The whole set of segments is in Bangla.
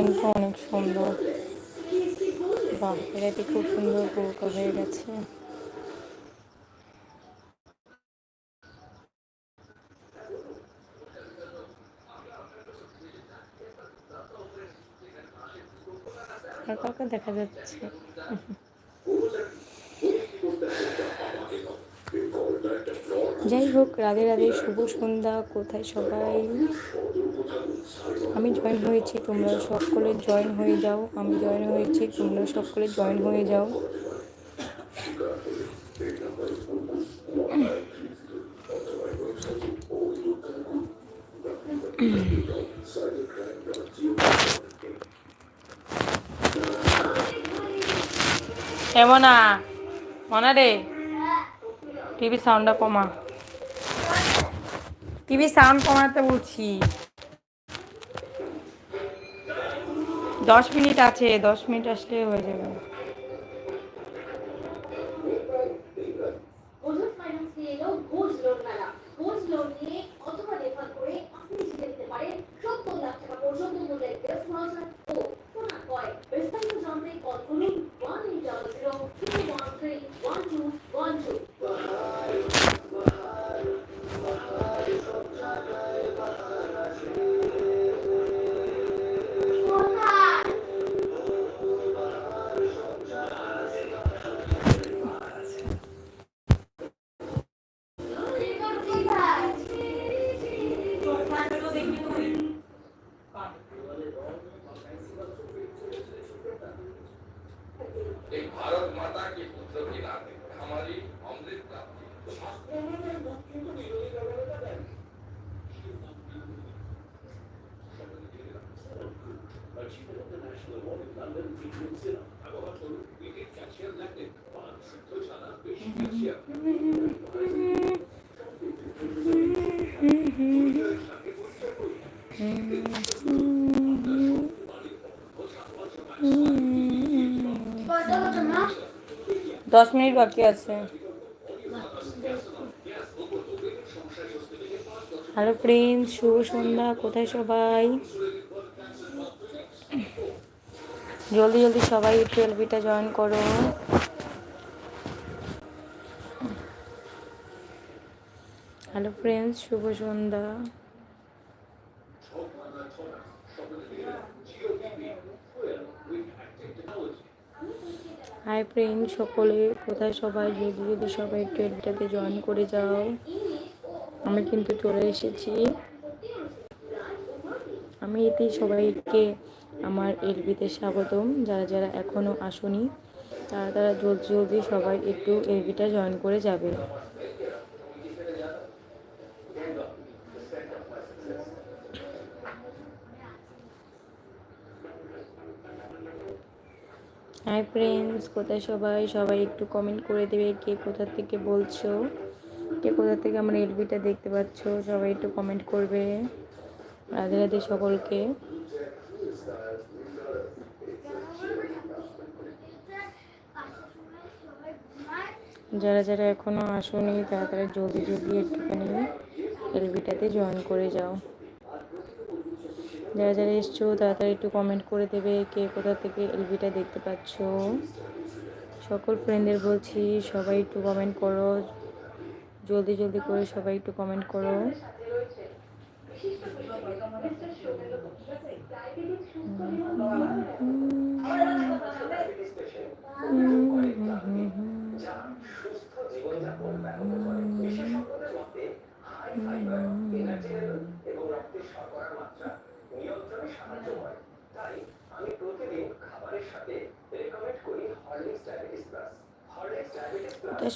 ডিজাইনটা অনেক সুন্দর। বাহ এটাতে খুব সুন্দর কৌকা হয়ে গেছে। দেখা যাচ্ছে। যাই হোক, রাধে রাধে, শুভ সন্ধ্যা, কোথায় সবাই? আমি জয়েন হয়েছি, তোমরা সকলে জয়েন হয়ে যাও। আমি জয়েন হয়েছি, তোমরা সকলে জয়েন হয়ে যাও। এমনা মনা রে। টিভি সাউন্ডটা কমা। টিভি সাউন্ড কমাতে বলছি। দশ মিনিট আছে দশ মিনিট আসলে হয়ে যাবে। দশ মিনিট বাকি আছে। হ্যালো ফ্রেন্ডস শুভ সন্ধ্যা, কোথায় সবাই? জলদি জলদি সবাই টুয়েলভিটা জয়েন করো। হ্যালো ফ্রেন্ডস শুভ সন্ধ্যা। হাই ফ্রেন্ড সকলে, কোথায় সবাই? যদি যদি সবাই একটু এডিটাতে জয়েন করে যাও, আমি কিন্তু চলে এসেছি। আমি এতে সবাইকে আমার এলবিতে স্বাগতম। যারা যারা এখনও আসনি, তারা তারা জলদি জলদি সবাই একটু এলবিটা জয়েন করে যাবে। হাই ফ্রেন্ডস কোথায় সবাই? সবাই একটু কমেন্ট করে দেবে কে কোথা থেকে বলছো। কে কোথা থেকে আমার এলবিটা দেখতে পাচ্ছ? সবাই একটু কমেন্ট করবে। রাধে রাধে সকলকে। যারা যারা এখনও আসোনি তারা তারা জলদি জলদি একটুখানি এলবিটাতে জয়েন করে যাও। যারা যারা এসছো তারা একটু কমেন্ট করে দেবে কে কোথা থেকে এলবিটা দেখতে পাচ্ছ। সকল ফ্রেন্ডদের বলছি, সবাই একটু কমেন্ট করো। জলদি জলদি করে সবাই একটু কমেন্ট করো। তা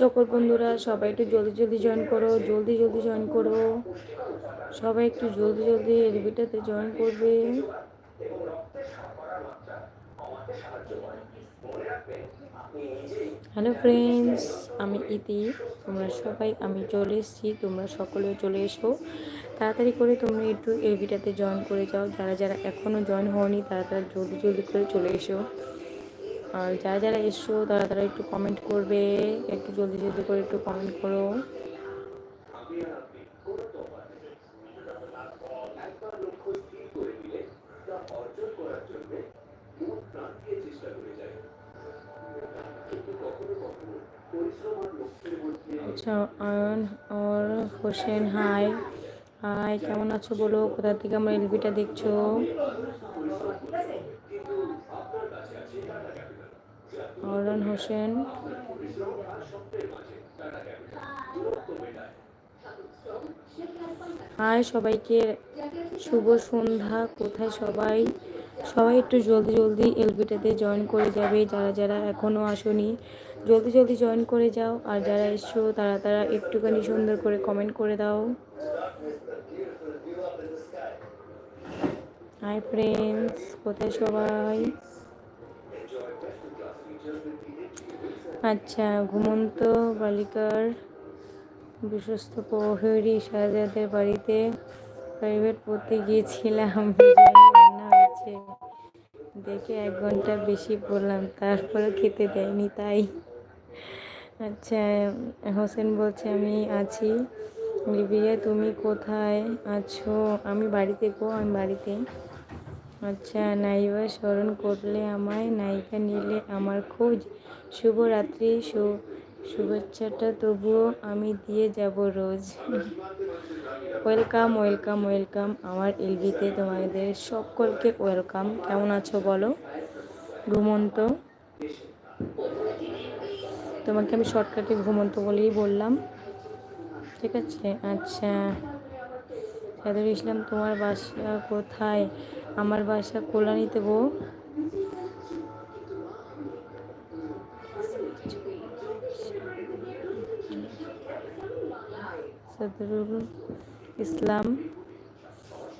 সকল বন্ধুরা, সবাই একটু জলদি জলদি জয়েন করো, জলদি জলদি জয়েন করো। সবাই একটু জলদি জলদি এলবিটাতে জয়েন করবে। হ্যালো ফ্রেন্ডস আমি ইতি। তোমরা সবাই, আমি চলে এসেছি, তোমরা সকলে চলে এসো। তাড়াতাড়ি করে তোমরা একটু এলবিটাতে জয়েন করে যাও। যারা যারা এখনও জয়েন হওনি, তারা তারা জলদি জলদি করে চলে এসো। আর যারা যারা এসো তারা তারা একটু কমেন্ট করবে। একটু জলদি জলদি করে একটু কমেন্ট করো। আচ্ছা আয়ন আর হোসেন হাই হাই কেমন আছো বলো? কোথা থেকে আমার এলবিটা দেখছ? অরন হোসেন। হাই সবাইকে, শুভ সন্ধ্যা। কোথায় সবাই? সবাই একটু জলদি জলদি এলবিটাতে জয়েন করে যাবে। যারা যারা এখনও আসনি, জলদি জলদি জয়েন করে যাও। আর যারা এসছো, তারা তারা একটুখানি সুন্দর করে কমেন্ট করে দাও। হাই ফ্রেন্ডস কোথায় সবাই? আচ্ছা ঘুমন্ত বালিকার বিশ্বস্ত প্রহরী শাহজাদের বাড়িতে প্রাইভেট পড়তে গিয়েছিলাম রান্না হয়েছে। দেখে এক ঘণ্টা বেশি পড়লাম তারপরে খেতে দেয়নি তাই। আচ্ছা হোসেন বলছে, আমি আছি। লিবিয়া, তুমি কোথায় আছো? আমি বাড়িতে গো, আমি বাড়িতে। আচ্ছা নাইবা স্মরণ করলে আমায়, নায়িকা নিলে আমার খোঁজ। শুভরাত্রি শুভেচ্ছাটা তবুও আমি দিয়ে যাব রোজ। ওয়েলকাম ওয়েলকাম ওয়েলকাম আমার এলবিতে তোমাদের সকলকে ওয়েলকাম। কেমন আছো বলো? ঘুমন্ত? তোমাকে আমি শর্টকাটে ঘুমন্ত বলেই বললাম। ঠিক আছে? আচ্ছা। সাদুল ইসলাম, তোমার বাসা কোথায়? আমার বাসা কল্যাণীতে গো সাদরুল ইসলাম।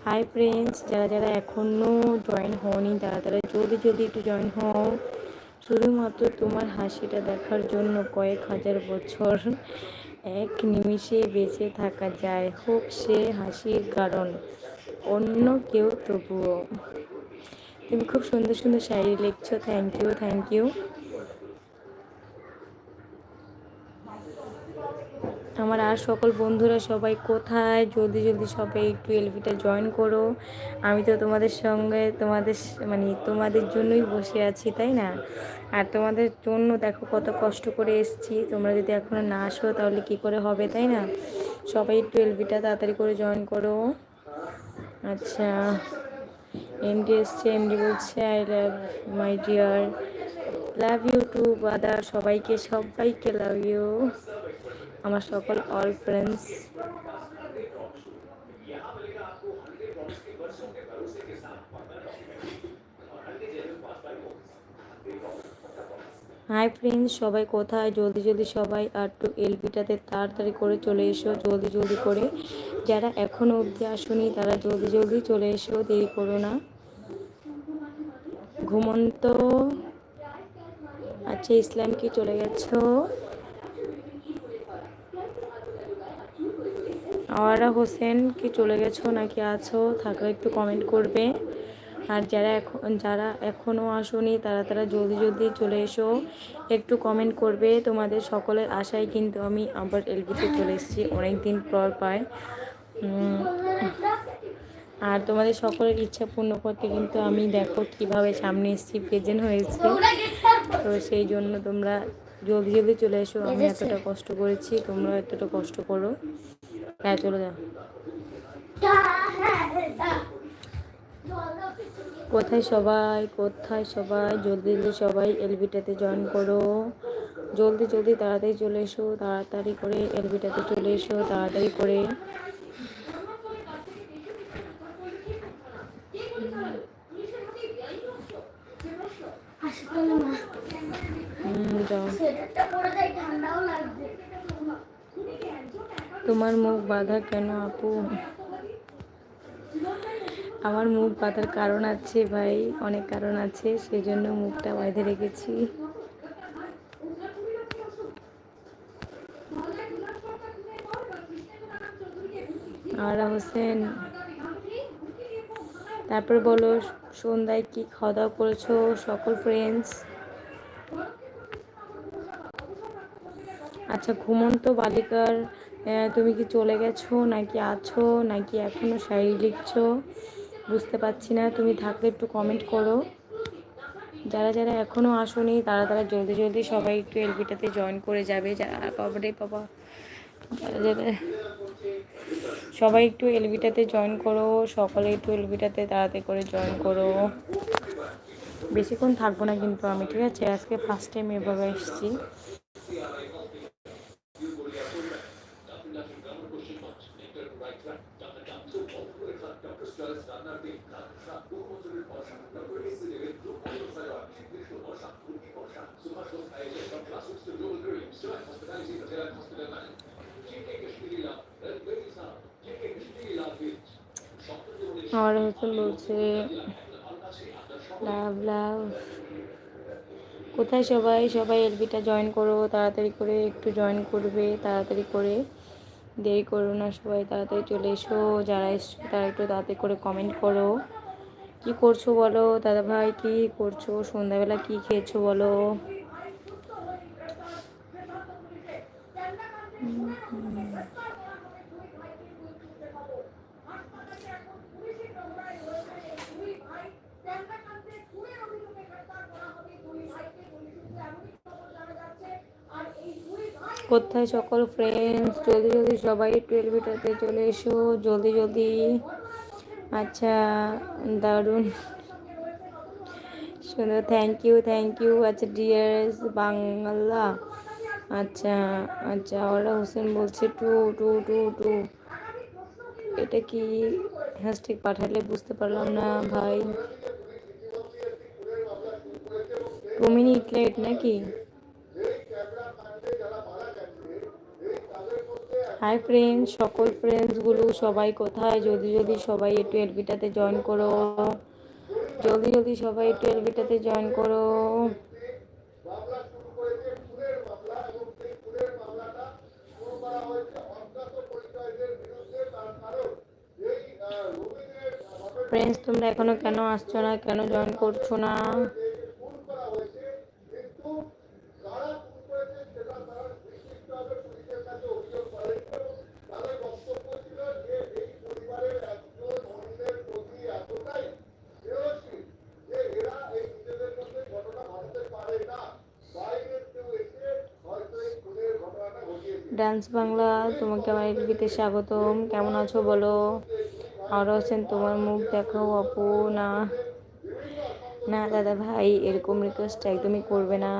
হাই ফ্রেন্ডস যারা যারা এখনও জয়েন হওনি, তারা তারা জলদি জলদি একটু জয়েন হও। শুধুমাত্র তোমার হাসিটা দেখার জন্য কয়েক হাজার বছর এক নিমিষে বেঁচে থাকা যায় হোক সে হাসির কারণ, অন্য কেউ তবুও। তুমি খুব সুন্দর সুন্দর শাড়ি লিখছো থ্যাংক ইউ থ্যাংক ইউ আমার আর সকল বন্ধুরা সবাই কোথায়? জলদি জলদি সবাই একটু এলভিটা জয়েন করো। আমি তো তোমাদের সঙ্গে তোমাদের মানে তোমাদের জন্যই বসে আছি, তাই না? আর তোমাদের জন্য দেখো কত কষ্ট করে এসেছি। তোমরা যদি এখনও না আসো, তাহলে কি করে হবে, তাই না? সবাই একটু এলভিটা তাড়াতাড়ি করে জয়েন করো। আচ্ছা এমডি এসছে এমডি বলছে I love my dear love you too brother সবাইকে সবাইকে লাভ ইউ আমার সকল অল ফ্রেন্ডস হাই ফ্রেন্ডস সবাই কোথায়? জলদি জলদি সবাই আর একটু এলবিটাতে তাড়াতাড়ি করে চলে এসো, জলদি জলদি করে। যারা এখনও অবধি আসুনি, তারা জলদি জলদি চলে এসো, দেরি করো না। ঘুমন্ত। আচ্ছা ইসলাম কি চলে গেছো? আওয়ারা হোসেন কি চলে গেছো নাকি আছো? থাকলে একটু কমেন্ট করবে। আর যারা এখন যারা এখনও আসোনি তারা তারা জলদি জলদি চলে এসো। একটু কমেন্ট করবে। তোমাদের সকলের আশায় কিন্তু আমি আবার এলবিতে চলে এসেছি। অনেক দিন পর পায় আর তোমাদের সকলের ইচ্ছা পূর্ণ করতে কিন্তু আমি দেখো কীভাবে সামনে এসেছি প্রেজেন্ট হয়েছে তো সেই জন্য তোমরা জলদি জলদি চলে এসো। আমি এতটা কষ্ট করেছি তোমরা এতটা কষ্ট করো। হ্যাঁ চলে যাও কোথায় সবাই? কোথায় সবাই? জলদি জলদি সবাই এলবিটাতে জয়েন করো। জলদি জলদি তাড়াতাড়ি চলে এসো তাড়াতাড়ি করে এলবিটাতে চলে এসো তাড়াতাড়ি করে। হুম, যাও। ঠান্ডাও লাগছে। তোমার মুখ বাঁধা কেন আপু? আমার মুখ বাঁধার কারণ আছে ভাই, অনেক কারণ আছে সেই জন্য মুখটা বাঁধে রেখেছি। আর হোসেন, তারপর বলো, সন্ধ্যায় কি খাওয়া দাওয়া করেছ সকল ফ্রেন্ডস আচ্ছা ঘুমন্ত বালিকার তুমি কি চলে গেছো? নাকি আছো? নাকি এখনও শাড়ি লিখছো? বুঝতে পারছি না, তুমি থাকলে একটু কমেন্ট করো। যারা যারা এখনও আসোনি, তারা তারা জলদি জলদি সবাই একটু এলবিটাতে জয়েন করে যাবে। যারা বাবা রে বাবা সবাই একটু এলবিটাতে জয়েন করো, সকলে একটু এলবিটাতে তাড়াতাড়ি করে জয়েন করো। বেশিক্ষণ থাকব না কিন্তু আমি, ঠিক আছে? আজকে ফার্স্ট টাইম এভাবে এসেছি। আমার হোসেন বলছে লাভ লাভ কোথায় সবাই? সবাই এলবিটা জয়েন করো, তাড়াতাড়ি করে একটু জয়েন করবে, তাড়াতাড়ি করে। দেরি করো না সবাই, তাড়াতাড়ি চলে এসো। যারা এসছো, তারা একটু তাড়াতাড়ি করে কমেন্ট করো। কি করছ বলো? দাদা ভাই কি করছ? সন্ধ্যাবেলা কি খেয়েছো বলো? কোথায় সকল ফ্রেন্ডস জলদি জলদি সবাই টুয়েলভিটাতে চলে এসো, জলদি জলদি। আচ্ছা দারুণ। সুন্দর থ্যাংক ইউ থ্যাংক ইউ আচ্ছা ডিয়ার্স বাংলা। আচ্ছা আচ্ছা ওরা হোসেন বলছে, টু টু টু টু। এটা কি হ্যাশট্যাগ পাঠালে বুঝতে পারলাম না, ভাই। টু মিনিট লেট নাকি? হাই ফ্রেন্ডস সকল ফ্রেন্ডসগুলো সবাই কোথায়? জলদি জলদি সবাই একটু এলবিটাতে জয়েন করো। জলদি জলদি সবাই একটু এলবিটাতে জয়েন করো। ফ্রেন্ডস তোমরা এখনও কেন আসছো না? কেন জয়েন করছ না? ডান্স বাংলা তোমাকে আমার এলবিতে স্বাগতম। কেমন আছো বলো? আর হোসেন তোমার মুখ দেখাও আপু না। না, দাদা ভাই, এরকম রিকোয়েস্ট একদমই করবে না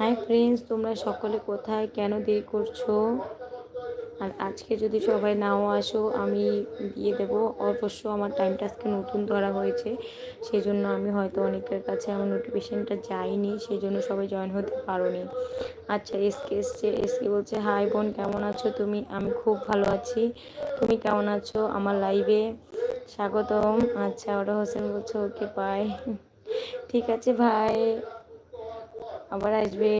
হাই ফ্রেন্ডস তোমরা সকলে কোথায় কেন দেরি করছ? আর আজকে যদি সবাই নাও আসো, আমি দিয়ে দেবো। অবশ্য আমার টাইমটা আজকে নতুন ধরা হয়েছে সেই জন্য আমি হয়তো অনেকের কাছে আমার নোটিফিকেশানটা যাইনি সেই জন্য সবাই জয়েন হতে পারোনি। আচ্ছা এসকে এসছে এসকে বলছে হাই বোন, কেমন আছো তুমি? আমি খুব ভালো আছি। তুমি কেমন আছো? আমার লাইভে স্বাগতম। আচ্ছা ওরা হোসেন বলছে ওকে পাই ঠিক আছে ভাই আবার আসবে।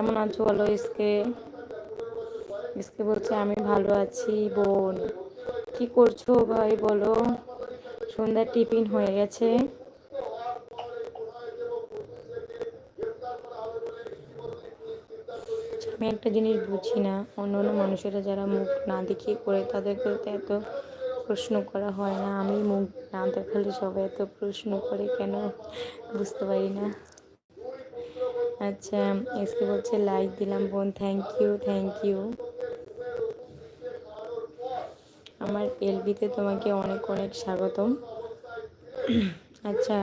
কেমন আছো বলো, এসকে? এসকে বলছে, আমি ভালো আছি, বোন। কি করছ ভাই, বলো? সন্ধ্যার টিফিন হয়ে গেছে। আমি একটা জিনিস বুঝি না, অন্য অন্য মানুষেরা যারা মুখ না দেখিয়ে করে, তাদেরকে তো এত প্রশ্ন করা হয় না। আমি মুখ না দেখালে সবাই এত প্রশ্ন করে কেন? বুঝতে পারি না। আচ্ছা এসকে বলছে লাইক দিলাম বোন থ্যাংক ইউ থ্যাংক ইউ আমার এলবিতে তোমাকে অনেক অনেক স্বাগতম। আচ্ছা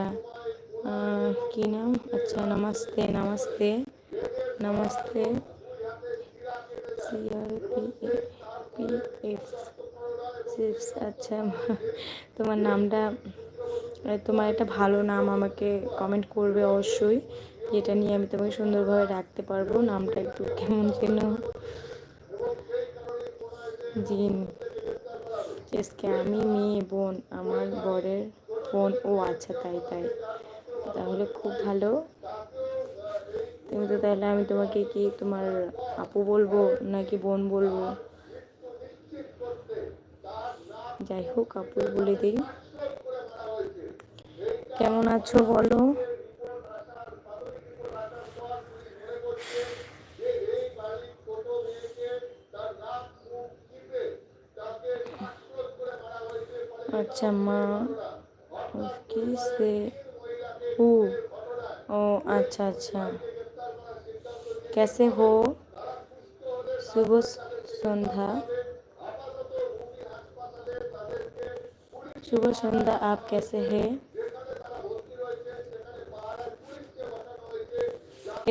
কি নাম? আচ্ছা নমস্তে নমস্তে নমস্তে। আচ্ছা তোমার নামটা, তোমার একটা ভালো নাম আমাকে কমেন্ট করবে অবশ্যই। যেটা নিয়ে আমি তোমাকে সুন্দরভাবে রাখতে পারব। নামটা একটু কেমন যেন। জিন। এসকে আমি মেয়ে, বোন, আমার বরের বোন। ও আচ্ছা তাই তাই। তাহলে খুব ভালো। তুমি তো তাহলে আমি তোমাকে কি তোমার আপু বলব নাকি বোন বলব? যাই হোক আপু বলে দিই। কেমন আছো বলো? अच्छा माँ उसकी से हु ओ अच्छा अच्छा कैसे हो शुभ संध्या शुभ संध्या आप कैसे हैं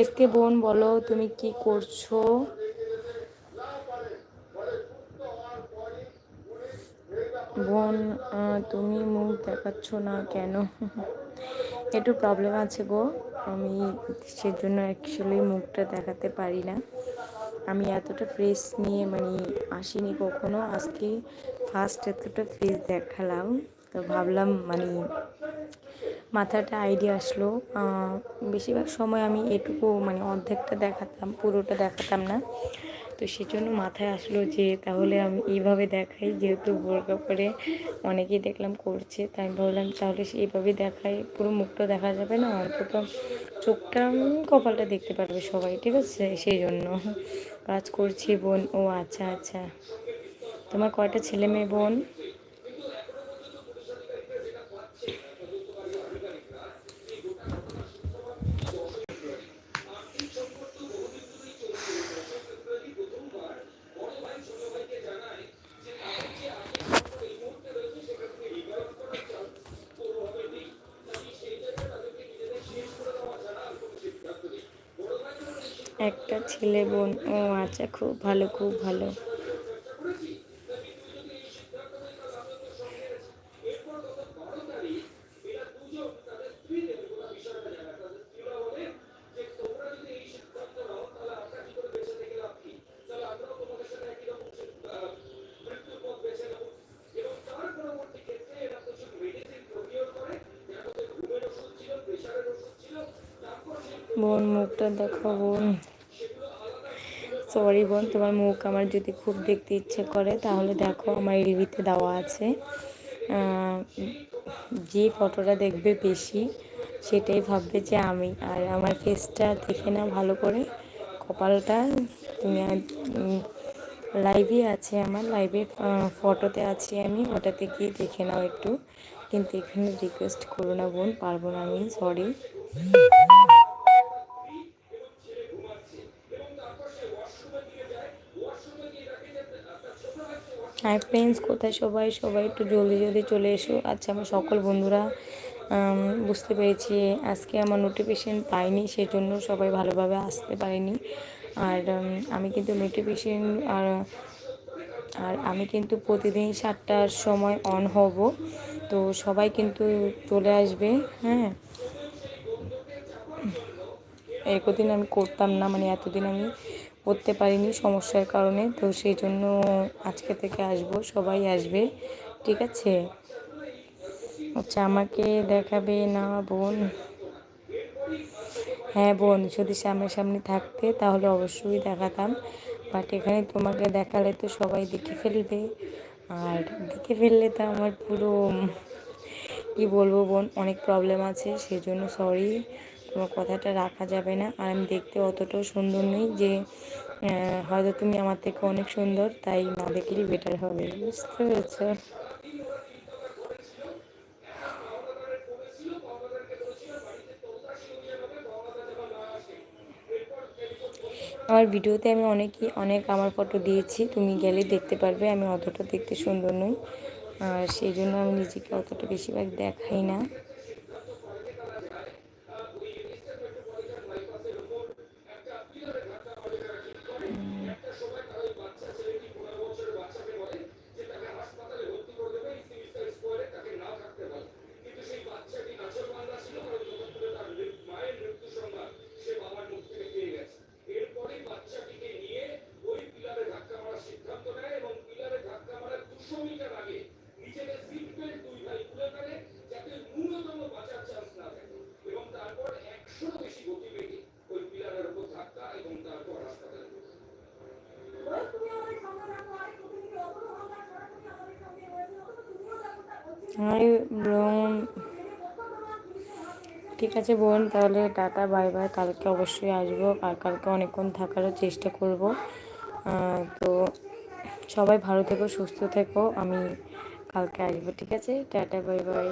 এসকে বোন বলো তুমি কি করছো তুমি মুখ দেখাচ্ছ না কেন? একটু প্রবলেম আছে গো। আমি সেজন্য অ্যাকচুয়ালি মুখটা দেখাতে পারি না। আমি এতটা ফ্রেশ নিয়ে মানে আসিনি কখনো। আজকে ফার্স্ট এতটা ফ্রেশ দেখালাম। তো ভাবলাম মানে মাথাটা আইডিয়া আসলো। বেশিরভাগ সময় আমি এটুকু মানে অর্ধেকটা দেখাতাম, পুরোটা দেখাতাম না। তো সেজন্য মাথায় আসলো যে তাহলে আমি এইভাবে দেখাই, যেহেতু বোরকা পরে অনেকেই দেখলাম করছে, তাই ভাবলাম তাহলে এইভাবে দেখাই, পুরো মুখটা দেখা যাবে না, অন্তত চোখটা কপালটা দেখতে পারবে সবাই, ঠিক আছে? সেই জন্য কাজ করছি বোন। ও আচ্ছা আচ্ছা। তোমার কয়টা ছেলে মেয়ে বোন? একটা ছেলে বোন। ও আচ্ছা খুব ভালো খুব ভালো। বোন মুখটা দেখো বোন। সরি বোন, তোমার মুখ আমার যদি খুব দেখতে ইচ্ছে করে, তাহলে দেখো আমার এলবিতে দেওয়া আছে। যে ফটোটা দেখবে বেশি, সেটাই ভাববে যে আমি। আর আমার ফেসটা দেখে না ভালো করে। কপালটা তুমি লাইভে আছে আমার লাইভে ফটোতে আছি আমি, ওটাতে গিয়ে দেখে নাও একটু। কিন্তু এখানে রিকোয়েস্ট করো না বোন, পারব না আমি সরি হাই ফ্রেন্ডস, কোথায় সবাই? সবাই একটু জলদি জলদি চলে এসো। আচ্ছা আমার সকল বন্ধুরা বুঝতে পেরেছি, আজকে আমার নোটিফিকেশন পাইনি, সেজন্য সবাই ভালোভাবে আসতে পারেনি। আর আমি কিন্তু নোটিফিকেশন আর আর আমি কিন্তু প্রতিদিন সাতটার সময় অন হব। তো সবাই কিন্তু চলে আসবে হ্যাঁ? একদিন আমি করতাম না মানে এতদিন আমি করতে পারিনি সমস্যার কারণে। তো সেই জন্য আজকে থেকে আসব, সবাই আসবে, ঠিক আছে? আচ্ছা আমাকে দেখাবে না বোন? হ্যাঁ বোন, যদি সামনাসামনি থাকতে তাহলে অবশ্যই দেখাতাম। বাট এখানে তোমাকে দেখালে তো সবাই দেখে ফেলবে। আর দেখে ফেললে তো আমার পুরো, কি বলব বোন, অনেক প্রবলেম আছে, সেই জন্য সরি তোমার কথাটা রাখা যাবে না। আর আমি দেখতে অতটাও সুন্দর নই যে হয়তো তুমি আমার থেকে অনেক সুন্দর, তাই না দেখলেই বেটার হবে, বুঝতে পেরেছ? আমার ভিডিওতে আমি অনেকই, অনেক আমার ফটো দিয়েছি, তুমি গেলে দেখতে পারবে, আমি অতটা দেখতে সুন্দর নই। আর সেই জন্য আমি নিজেকে অতটা বেশিরভাগ দেখাই না। হাই বোন ঠিক আছে বোন, তাহলে টাটা, বাই বাই। কালকে অবশ্যই আসব আর কালকে অনেকক্ষণ থাকারও চেষ্টা করব। তো সবাই ভালো থেকো, সুস্থ থেকো। আমি কালকে আসব, ঠিক আছে? Tata, bye bye.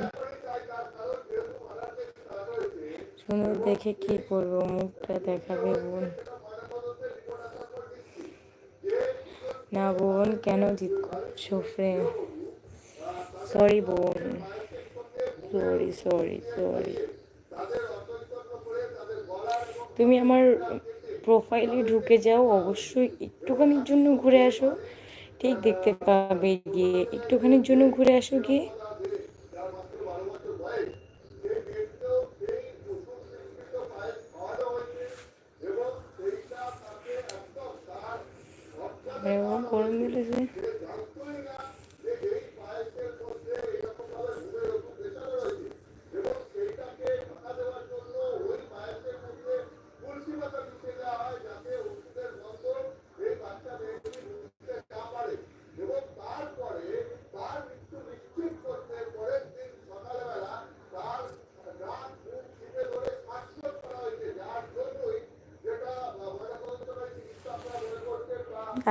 সুন্দর দেখে কি করব, মুখটা দেখাবে বোন। না বোন, কেন জিত করছ ফ্রেন্ড? সরি বোন সরি সরি সরি তুমি আমার প্রোফাইলে ঢুকে যাও, অবশ্যই একটুখানির জন্য ঘুরে আসো। ঠিক দেখতে পাবে গিয়ে। একটুখানির জন্য ঘুরে আসো গিয়ে এরকম করে দিলেছে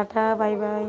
টাটা বাই বাই।